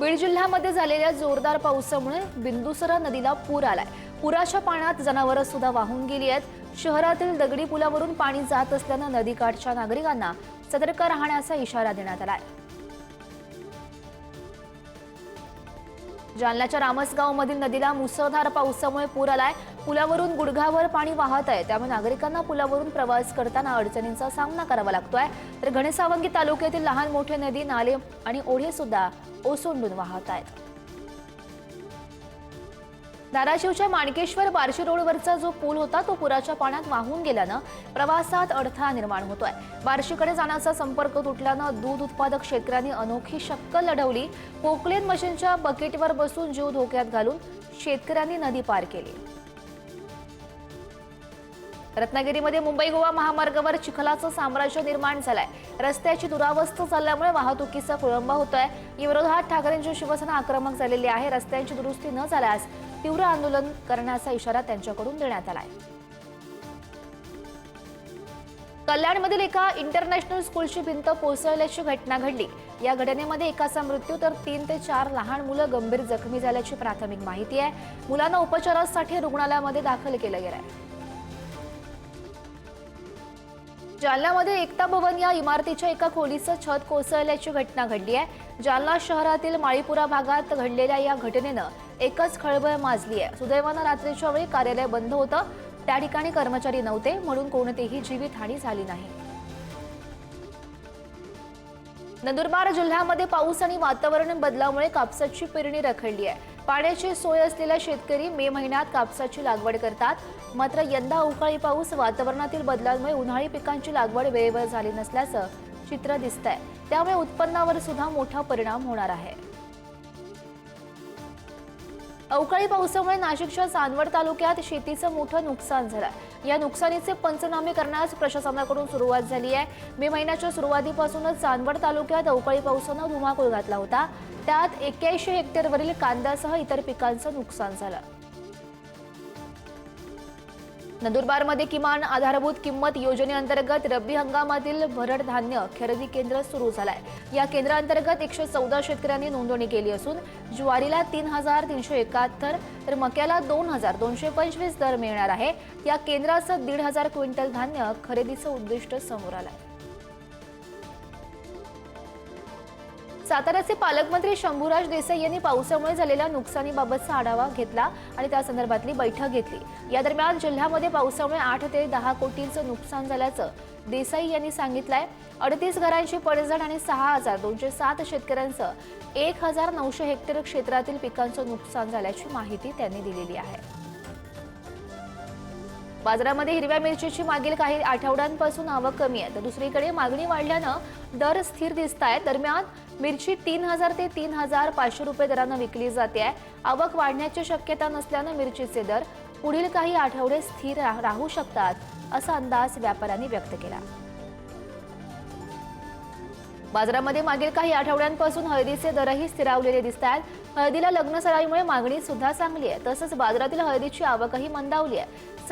बीड जिल्ह्यामध्ये झालेल्या जोरदार पावसामुळे बिंदुसरा नदीला पूर आलाय. पुराच्या पाण्यात जनावरं सुद्धा वाहून गेली आहेत. शहरातील दगडी पुलावरून पाणी जात असल्यानं नदीकाठच्या नागरिकांना सतर्क राहण्याचा इशारा देण्यात आला आहे जालन्याच्या रामसगाव मधील नदीला मुसळधार पावसामुळे पूर आलाय. पुलावरून गुडघावर पाणी वाहत आहे. त्यामुळे नागरिकांना पुलावरून प्रवास करताना अडचणींचा सामना करावा लागतोय. तर घणेसावंगी तालुक्यातील लहान मोठे नदी नाले आणि ओढे सुद्धा ओसंडून वाहत आहेत. धाराशिवच्या माणकेश्वर बार्शी रोडवरचा जो पूल होता तो पुराच्या पाण्यात वाहून गेल्यानं प्रवासात अडथळा निर्माण होतोय. बार्शीकडे जाण्याचा संपर्क तुटल्यानं दूध उत्पादक शेतकऱ्यांनी अनोखी शक्कल लढवली. पोकलेन मशीनच्या बकेटवर बसून जीव धोक्यात घालून शेतकऱ्यांनी नदी पार केली. रत्नागिरीमध्ये मुंबई गोवा महामार्गावर चिखलाचं साम्राज्य निर्माण झालंय. रस्त्याची दुरावस्था झाल्यामुळे वाहतुकीचा खोळंबा होतोय. आहे विरोधात ठाकरेंची शिवसेना आक्रमक झालेली आहे. रस्त्यांची दुरुस्ती न झाल्यास तीव्र आंदोलन करण्याचा इशारा त्यांच्याकडून देण्यात आलाय. कल्याणमधील एका इंटरनॅशनल स्कूलची भिंत कोसळल्याची घटना घडली. या घटनेमध्ये एकाचा मृत्यू तर तीन ते चार लहान मुलं गंभीर जखमी झाल्याची प्राथमिक माहिती आहे. मुलांना उपचारासाठी रुग्णालयामध्ये दाखल केलं गेलं आहे जालन्यामध्ये एकता भवन या इमारतीच्या एका खोलीचं छत कोसळल्याची घटना घडली आहे. जालना शहरातील माळीपुरा भागात घडलेल्या या घटनेनं एकच खळबळ माजली आहे. सुदैवानं रात्रीच्या वेळी कार्यालय बंद होतं. त्या ठिकाणी कर्मचारी नव्हते म्हणून कोणतीही जीवितहानी झाली नाही. नंदुरबार जिल्ह्यामध्ये पाऊस आणि वातावरण बदलामुळे कापसाची पेरणी रखडली आहे. पाण्याची सोय असलेल्या शेतकरी मे महिन्यात कापसाची लागवड करतात. मात्र यंदा अवकाळी पाऊस वातावरणातील बदलांमुळे उन्हाळी पिकांची लागवड वेळेवर झाली नसल्याचं चित्र दिसतंय. त्यामुळे उत्पन्नावर सुद्धा मोठा परिणाम होणार आहे. अवकाळी पावसामुळे नाशिकच्या चांदवड तालुक्यात शेतीचं मोठं नुकसान झालं या नुकसानीचे पंचनामे करण्यास प्रशासनाकडून सुरुवात झाली आहे. मे महिन्याच्या सुरुवातीपासूनच चांदवड तालुक्यात अवकाळी पावसानं धुमाकूळ घातला होता. त्यात एक्क्याऐंशी हेक्टरवरील कांद्यासह इतर पिकांचं नुकसान झालं. नंदुरबारमध्ये किमान आधारभूत किंमत योजनेअंतर्गत रब्बी हंगामातील भरड धान्य खरेदी केंद्र सुरू झालंय. या केंद्रांतर्गत एकशे चौदा शेतकऱ्यांनी नोंदणी केली असून ज्वारीला तीन हजार तीनशे एकाहत्तर तर मक्याला दोन हजार दोनशे पंचवीस दर मिळणार आहे. या केंद्राचं दीड हजार क्विंटल धान्य खरेदीचं उद्दिष्ट समोर आलं आहे साताऱ्याचे पालकमंत्री शंभूराज देसाई यांनी पावसामुळे झालेल्या नुकसानीबाबतचा आढावा घेतला आणि त्या संदर्भातली बैठक घेतली. या दरम्यान जिल्ह्यामध्ये पावसामुळे आठ ते दहा कोटींचं नुकसान झाल्याचं देसाई यांनी सांगितलंय. अडतीस घरांची पडझड आणि सहा हजार दोनशे सात शेतकऱ्यांचं एक हजार नऊशे हेक्टर क्षेत्रातील पिकांचं नुकसान झाल्याची माहिती त्यांनी दिलेली आहे. बाजारामध्ये हिरव्या मिरचीची मागील काही आठवड्यांपासून आवक कमी आहे. तर दुसरीकडे मागणी वाढल्यानं दर स्थिर दिसत आहे दरम्यान मिरची तीन हजार ते तीन हजार पाचशे रुपये दरानं विकली जाते. आहे आवक वाढण्याची शक्यता नसल्यानं मिरचीचे दर पुढील काही आठवडे स्थिर राहू शकतात असा अंदाज व्यापाऱ्यांनी व्यक्त केला. बाजारामध्ये मागील काही आठवड्यांपासून हळदीचे दरही स्थिरावलेले दिसत आहेत. हळदीला लग्न सराईमुळे मागणी सुद्धा चांगली आहे. तसंच बाजारातील हळदीची आवकही मंदावली आहे.